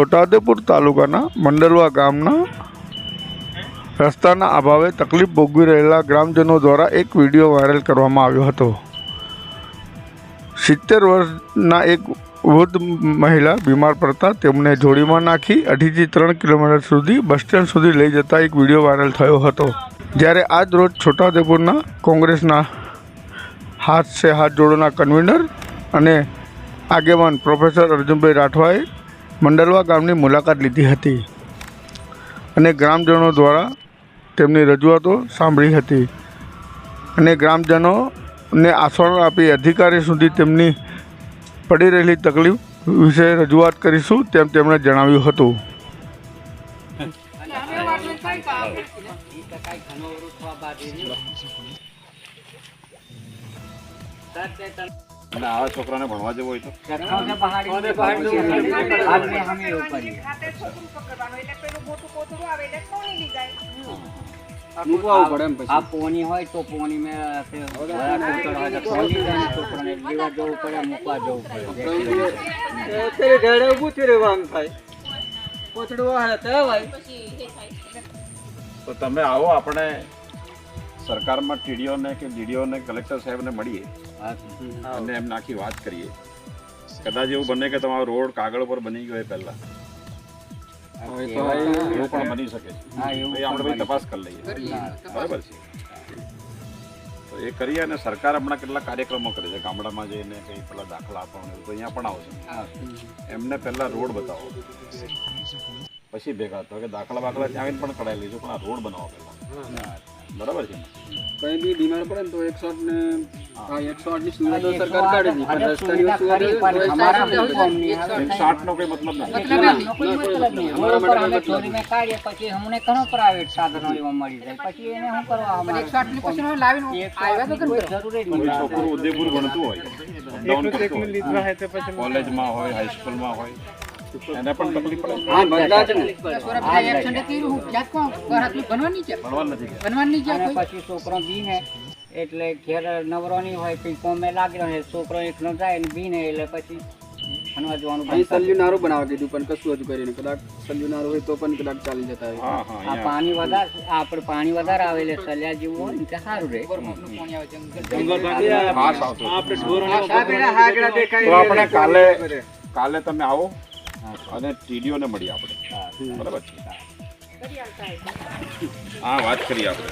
છોટાઉદેપુર તાલુકાના મંડલવા ગામના રસ્તાના અભાવે તકલીફ ભોગવી રહેલા ગ્રામજનો દ્વારા એક વીડિયો વાયરલ કરવામાં આવ્યો હતો. સિત્તેર વર્ષના એક વૃદ્ધ મહિલા બીમાર પડતા તેમને જોડીમાં નાખી અઢીથી ત્રણ કિલોમીટર સુધી બસ સ્ટેન્ડ સુધી લઈ જતા એક વીડિયો વાયરલ થયો હતો. જ્યારે આજ રોજ છોટાઉદેપુરના કોંગ્રેસના હાથ સે હાથ જોડોના કન્વીનર અને આગેવાન પ્રોફેસર અર્જુનભાઈ રાઠવાએ મંડલવા ગામની મુલાકાત લીધી હતી અને ગ્રામજનો દ્વારા તેમની રજૂઆતો સાંભળી હતી અને ગ્રામજનોને આસવણ આપી અધિકારી સુધી તેમની પડી રહેલી તકલીફ વિશે રજૂઆત કરીશું તેમ તેમણે જણાવ્યું હતું. અને આવા છોકરાને ભણવા જવું હોય તો. આ પોની હોય પોની મેં છોકરાને લેવા જવું પડે મૂકવા જવું પડે. તો તમે આવો આપણે સરકારમાં ટીડીઓને કે ડીડીઓને કલેક્ટર સાહેબને મળીએ અને એમને આખી વાત કરીએ. કદાચ એવું બને કે તમારો રોડ કાગળ પર બની ગયો એ પહેલા. એવું પણ બની શકે છે. આપણે તપાસ કરી લઈએ. બરાબર છે. તો એ કરીએ અને સરકાર હમણાં કેટલા કાર્યક્રમો કરે છે. ગામડામાં જઈને કંઈ પેલા દાખલા આપવાનું એવું તો અહીંયા પણ આવશે એમને પહેલાં રોડ બતાવો. પછી ભેગા તો કે દાખલા બાખલા ત્યાં પણ કઢાઈ લઈશું પણ આ રોડ બનાવો પહેલા. બરાબર છે? કઈ બી બીમાર પડે ને તો એકસો આઠ ને આ એકસો આઠની સુવિધા સરકાર કાઢે છે પણ રસ્તાની વસ્તુ એકસો આઠ નો કોઈ મતલબ નથી પછી અમને ઘણો પ્રાઇવેટ સાધનો એવા મળી જાય. પછી એને શું કરવા અમારે? એકસો કોઈ નહીં. છોકરું ઉદયપુર ભણતું હોય. કોલેજમાં હોય. હાઈસ્કૂલમાં હોય. એને પણ તકલીફ પડે? હા બદલા છે ને. ભણવા નથી ગયા કોઈ? પછી છોકરો બીને એટલે ઘેર નવરો નહીં હોય કઈ કોમે લાગેલો હોય છોકરો એકલો જાય ને બીને એટલે પછી ભણવા જવાનું અહીં બંધ કરી સલ્યુ નારું બનાવવા કીધું પણ કશું હજુ કરીને કદાચ સલ્યુ નારું હોય તો પણ કદાચ ચાલી જતા હોય. હા હા આ પાણી વધારે આપણે પાણી વધારે આવે એટલે સલ્યા જેવું હોય ને સારું રહે. જંગલ. આપણે કાલે કાલે તમે આવો. અને ટીડીઓને મળીએ આપણે. બરાબર છે? હા. વાત કરીએ આપણે.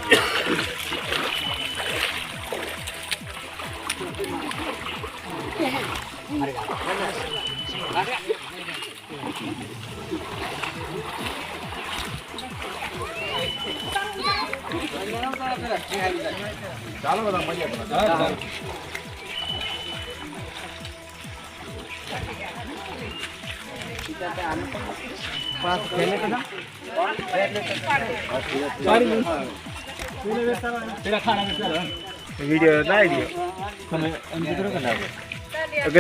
ચાલો બધા મળીએ. વીડિયો લાવી દો